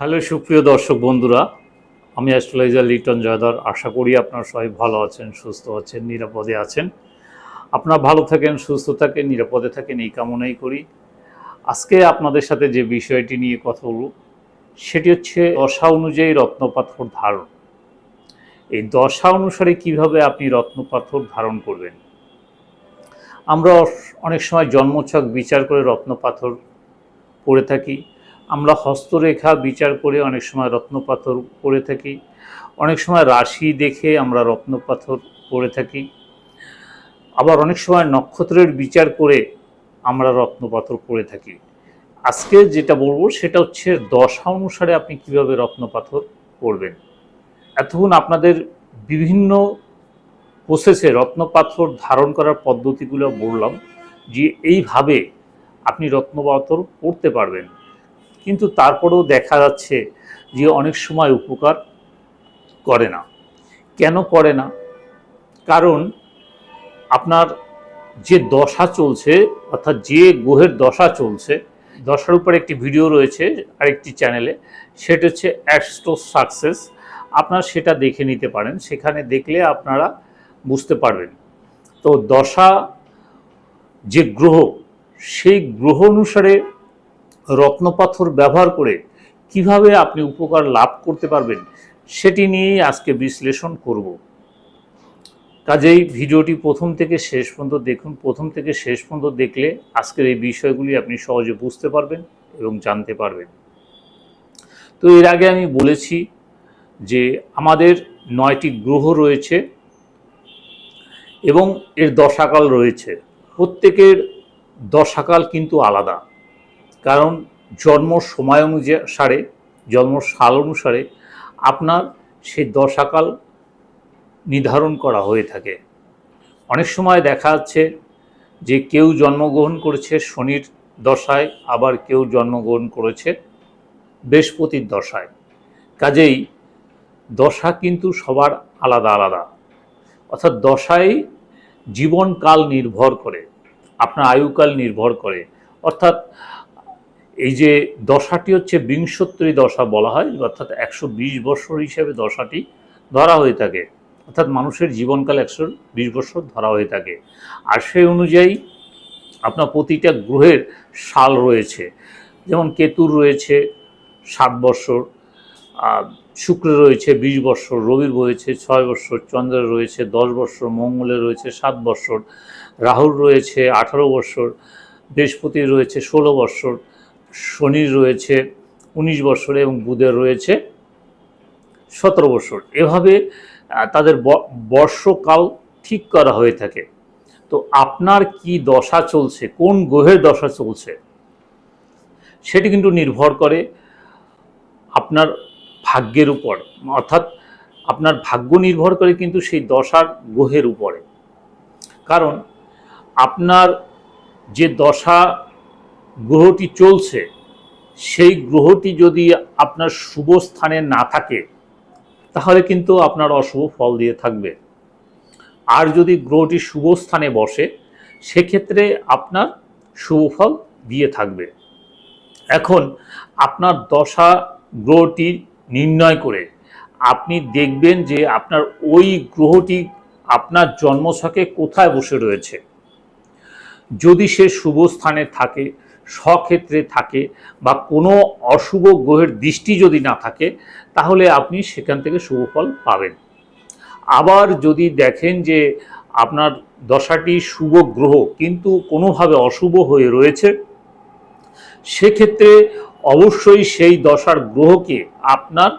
Hello, সুপ্রিয় দর্শক বন্ধুরা, আমি অ্যাস্ট্রোলাইজার লিটন জয়দার আশা করি আপনারা সবাই ভালো আছেন, সুস্থ আছেন, নিরাপদে আছেন। আপনারা ভালো থাকেন, সুস্থ থাকেন, নিরাপদে থাকেন, এই কামনাই করি। আজকে আপনাদের সাথে যে বিষয়টি নিয়ে কথা বলব, সেটি হচ্ছে দশা অনুযায়ী রত্নপাথর ধারণ। এই দশা অনুসারে কীভাবে আপনি রত্নপাথর ধারণ করবেন? আমরা অনেক সময় জন্মছক বিচার করে রত্নপাথর পড়ে থাকি। আমরা হস্তরেখা বিচার করে অনেক সময় রত্নপাথর পড়ে থাকি। অনেক সময় রাশি দেখে আমরা রত্নপাথর পড়ে থাকি। আবার অনেক সময় নক্ষত্রের বিচার করে আমরা রত্নপাথর পড়ে থাকি। আজকে যেটা বলব সেটা হচ্ছে দশা অনুসারে আপনি কীভাবে রত্নপাথর পড়বেন এতক্ষণ আপনাদের বিভিন্ন প্রসেসে রত্নপাথর ধারণ করার পদ্ধতিগুলো বললাম যে এইভাবে আপনি রত্নপাথর পড়তে পারবেন। কিন্তু তারপরেও দেখা যাচ্ছে যে অনেক সময় উপকার করে না। কেন করে না? কারণ আপনার যে দশা চলছে, অর্থাৎ যে গ্রহের দশা চলছে, দশার উপর একটি ভিডিও রয়েছে আরেকটি চ্যানেলে, সেটা হচ্ছে অ্যাস্ট্রো সাকসেস আপনারা সেটা দেখে নিতে পারেন, সেখানে দেখলে আপনারা বুঝতে পারবেন। তো দশা যে গ্রহ, সেই গ্রহ অনুসারে রত্নপাথর ব্যবহার করে কীভাবে আপনি উপকার লাভ করতে পারবেন, সেটি নিয়েই আজকে বিশ্লেষণ করব। কাজেই ভিডিওটি প্রথম থেকে শেষ পর্যন্ত দেখুন। প্রথম থেকে শেষ পর্যন্ত দেখলে আজকের এই বিষয়গুলি আপনি সহজে বুঝতে পারবেন এবং জানতে পারবেন। তো এর আগে আমি বলেছি যে আমাদের নয়টি গ্রহ রয়েছে এবং এর দশাকাল রয়েছে। প্রত্যেকের দশাকাল কিন্তু আলাদা। কারণ জন্ম সময় অনুসারে জন্ম সাল অনুসারে আপনার সেই দশাকাল নির্ধারণ করা হয়ে থাকে। অনেক সময় দেখা যাচ্ছে যে কেউ জন্মগ্রহণ করেছে শনির দশায়, আবার কেউ জন্মগ্রহণ করেছে বৃহস্পতির দশায়। কাজেই দশা কিন্তু সবার আলাদা আলাদা। অর্থাৎ দশায় জীবনকাল নির্ভর করে, আপনার আয়ুকাল নির্ভর করে। অর্থাৎ এই যে দশাটি হচ্ছে বিংশোত্তরী দশা বলা হয়, অর্থাৎ একশো বিশ বছর হিসেবে দশাটি ধরা হয়ে থাকে। অর্থাৎ মানুষের জীবনকাল একশো বিশ বছর ধরা হয়ে থাকে। আর সেই অনুযায়ী আপনার প্রতিটা গ্রহের সাল রয়েছে। যেমন কেতুর রয়েছে সাত বছর শুক্রের রয়েছে বিশ বছর, রবির রয়েছে ছয় বছর, চন্দ্রের রয়েছে দশ বছর, মঙ্গলের রয়েছে সাত বছর, রাহুর রয়েছে আঠারো বছর, বৃহস্পতির রয়েছে ষোলো বছর শনির রয়েছে উনিশ বছর এবং বুধের রয়েছে সতেরো বছর। এভাবে তাদের বর্ষকাল ঠিক করা হয়ে থাকে। তো আপনার কি দশা চলছে? কোন গ্রহের দশা চলছে? সেটি কিন্তু নির্ভর করে আপনার ভাগ্যের উপর। অর্থাৎ আপনার ভাগ্য নির্ভর করে কিন্তু সেই দশার গ্রহের উপরে। কারণ আপনার যে দশা গ্রহটি চলছে, সেই গ্রহটি যদি আপনার শুভ স্থানে না থাকে, তাহলে কিন্তু আপনার অশুভ ফল দিয়ে থাকবে। আর যদি গ্রহটি শুভ স্থানে বসে, সেক্ষেত্রে আপনার শুভ ফল দিয়ে থাকবে। এখন আপনার দশা গ্রহটি নির্ণয় করে আপনি দেখবেন যে আপনার ওই গ্রহটি আপনার জন্মছকে কোথায় বসে রয়েছে। যদি সে শুভ স্থানে থাকে স্বক্ষেত্রে থাকে বা কোনো অশুভ গ্রহের দৃষ্টি যদি না থাকে, তাহলে আপনি সেখান থেকে শুভ ফল পাবেন। আবার যদি দেখেন যে আপনার দশাটি শুভ গ্রহ কিন্তু কোনোভাবে অশুভ হয়ে রয়েছে, সেক্ষেত্রে অবশ্যই সেই দশার গ্রহকে আপনার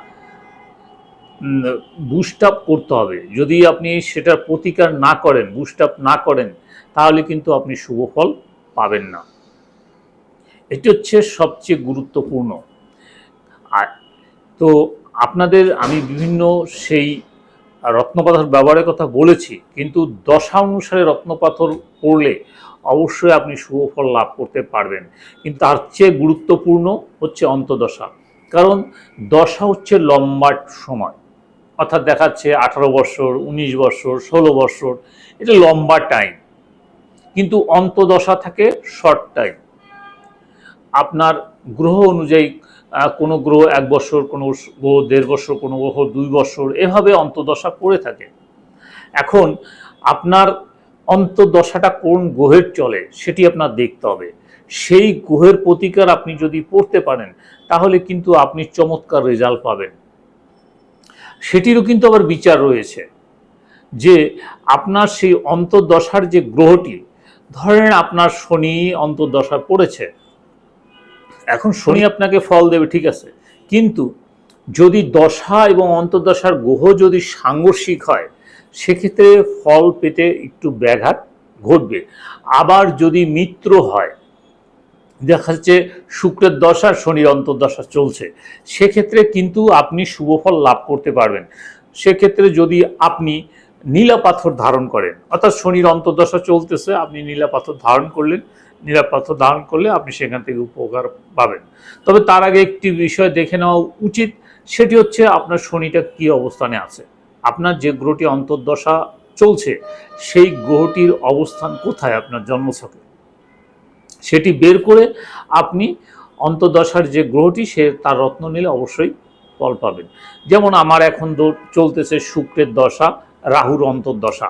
বুস্ট আপ করতে হবে। যদি আপনি সেটার প্রতিকার না করেন বুস্ট আপ না করেন, তাহলে কিন্তু আপনি শুভ ফল পাবেন না। এটি হচ্ছে সবচেয়ে গুরুত্বপূর্ণ। আর তো আপনাদের আমি বিভিন্ন সেই রত্নপাথর ব্যবহারের কথা বলেছি, কিন্তু দশা অনুসারে রত্নপাথর পড়লে অবশ্যই আপনি শুভ ফল লাভ করতে পারবেন। কিন্তু তার চেয়ে গুরুত্বপূর্ণ হচ্ছে অন্তদশা। কারণ দশা হচ্ছে লম্বা সময়। অর্থাৎ দেখাচ্ছে আঠারো বছর, উনিশ বছর, ষোলো বছর, এটা লম্বা টাইম কিন্তু অন্তদশা থাকে শর্ট টাইম আপনার গ্রহ অনুযায়ী কোনো গ্রহ এক বছর, কোনো গ্রহ দেড় বছর, কোনো গ্রহ দুই বছর, এভাবে অন্তর্দশা করে থাকে। এখন আপনার অন্তর্দশাটা কোন গ্রহের চলে সেটি আপনার দেখতে হবে। সেই গ্রহের প্রতিকার আপনি যদি পড়তে পারেন, তাহলে কিন্তু আপনি চমৎকার রেজাল্ট পাবেন। সেটিরও কিন্তু আবার বিচার রয়েছে যে আপনার সেই অন্তর্দশার যে গ্রহটি, ধরেন আপনার শনি অন্তর্দশা পড়েছে এখন শনি আপনাকে ফল দেবে, ঠিক আছে। কিন্তু যদি দশা এবং অন্তর্দশার গ্রহ যদি সাংঘর্ষিক হয়, সেক্ষেত্রে ফল পেতে একটু ব্যাঘাত ঘটবে। আবার যদি মিত্র হয়, দেখা যাচ্ছে শুক্রের দশা, শনির অন্তর্দশা চলছে, সেক্ষেত্রে কিন্তু আপনি শুভফল লাভ করতে পারবেন। সেক্ষেত্রে যদি আপনি নীলা পাথর ধারণ করেন, অর্থাৎ শনির অন্তর্দশা চলতেছে, আপনি নীলা পাথর ধারণ করলেন পাথর ধারণ করলে আপনি সেখান থেকে উপকার পাবেন। তবে তার আগে একটি বিষয় দেখে নেওয়া উচিত, সেটি হচ্ছে আপনার শনিটা কি অবস্থানে আছে? আপনার যে গ্রহটি অন্তর্দশা চলছে, সেই গ্রহটির অবস্থান কোথায় আপনার জন্মছকে? সেটি বের করে আপনি অন্তর্দশার যে গ্রহটি, সে তার রত্ন নিলে অবশ্যই ফল পাবেন। যেমন আমার এখন চলতেছে শুক্রের দশা, রাহুর অন্তর্দশা।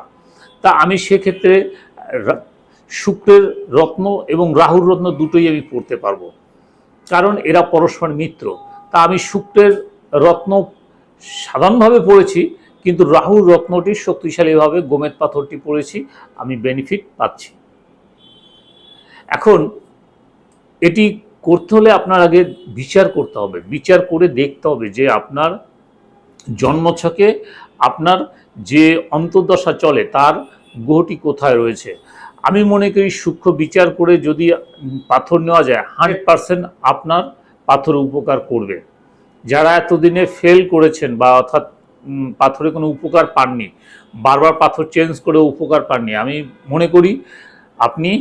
তা আমি সেক্ষেত্রে শুক্রের রত্ন এবং রাহুর রত্ন দুটোই আমি পড়তে পারব। কারণ এরা পরস্পর মিত্র। তা আমি শুক্রের রত্ন সাধারণভাবে পড়েছি, কিন্তু রাহুর রত্নটি শক্তিশালীভাবে গোমেদ পাথরটি পড়েছি, আমি বেনিফিট পাচ্ছি। এখন এটি করতে হলে আপনার আগে বিচার করতে হবে। বিচার করে দেখতে হবে যে আপনার জন্মছকে আপনার যে অন্তর্দশা চলে, তার গ্রহটি কোথায় রয়েছে। আমি মনে করি সূক্ষ্ম বিচার করে যদি পাথর নেওয়া যায় হান্ড্রেড পার্সেন্ট আপনার পাথর উপকার করবে। যারা এতদিনে ফেল করেছেন বা অর্থাৎ পাথরে কোনো উপকার পাননি, বারবার পাথর চেঞ্জ করে উপকার পাননি, আমি মনে করি আপনি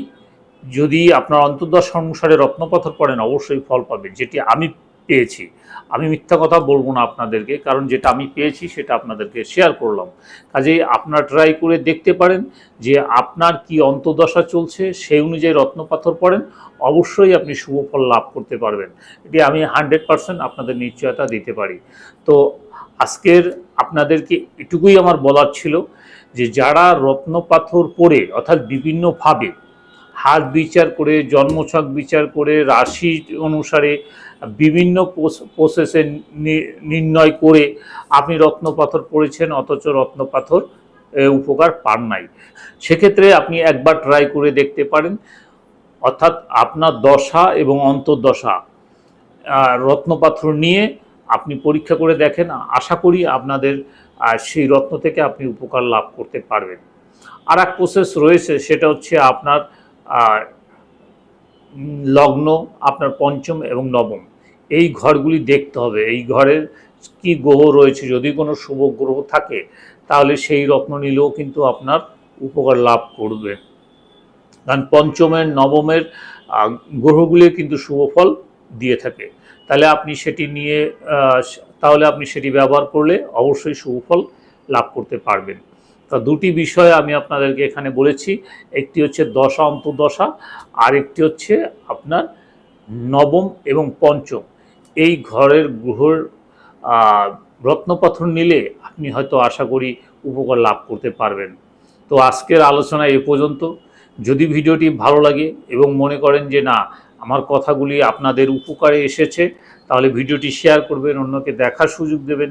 যদি আপনার অন্তর্দশা অনুসারে রত্নপাথর পড়েন অবশ্যই ফল পাবেন। যেটি আমি পেয়েছি। আমি মিথ্যা কথা বলব না আপনাদেরকে, কারণ যেটা আমি পেয়েছি সেটা আপনাদেরকে শেয়ার করলাম। কাজেই আপনার ট্রাই করে দেখতে পারেন যে আপনার কি অন্তর্দশা চলছে, সেই অনুযায়ী রত্নপাথর পড়েন, অবশ্যই আপনি শুভ ফল লাভ করতে পারবেন। এটি আমি হান্ড্রেড পারসেন্ট আপনাদের নিশ্চয়তা দিতে পারি। তো আজকের আপনাদেরকে এটুকুই আমার বলার ছিল যে যারা রত্নপাথর পড়ে, অর্থাৎ বিভিন্নভাবে হাত বিচার করে, জন্মছক বিচার করে, রাশি অনুসারে বিভিন্ন প্রসেসে নির্ণয় করে আপনি রত্নপাথর পড়েছেন, অথচ রত্নপাথর উপকার পান নাই। সেক্ষেত্রে আপনি একবার ট্রাই করে দেখতে পারেন। অর্থাৎ আপনার দশা এবং অন্তর্দশা রত্নপাথর নিয়ে আপনি পরীক্ষা করে দেখেন। আশা করি আপনাদের সেই রত্ন থেকে আপনি উপকার লাভ করতে পারবেন। আর এক প্রসেস রয়েছে, সেটা হচ্ছে আপনার লগ্ন, আপনার পঞ্চম এবং নবম। এই ঘরগুলি দেখতে হবে। এই ঘরের কি গ্রহ রয়েছে? যদি কোনো শুভ গ্রহ থাকে, তাহলে সেই রত্ন নিলেও কিন্তু আপনার উপকার লাভ করবে। কারণ পঞ্চমের, নবমের গ্রহগুলি কিন্তু শুভ ফল দিয়ে থাকে। তাহলে আপনি সেটি নিয়ে তাহলে আপনি সেটি ব্যবহার করলে অবশ্যই শুভ ফল লাভ করতে পারবেন। তা দুটি বিষয় আমি আপনাদেরকে এখানে বলেছি। একটি হচ্ছে দশা অন্তর্দশা আর একটি হচ্ছে আপনার নবম এবং পঞ্চম। এই ঘরের গ্রহর রত্নপাথর নিলে আপনি হয়তো আশা করি উপকার লাভ করতে পারবেন। তো আজকের আলোচনা এ পর্যন্ত। যদি ভিডিওটি ভালো লাগে এবং মনে করেন যে না, আমার কথাগুলি আপনাদের উপকারে এসেছে, তাহলে ভিডিওটি শেয়ার করবেন, অন্যকে দেখার সুযোগ দেবেন।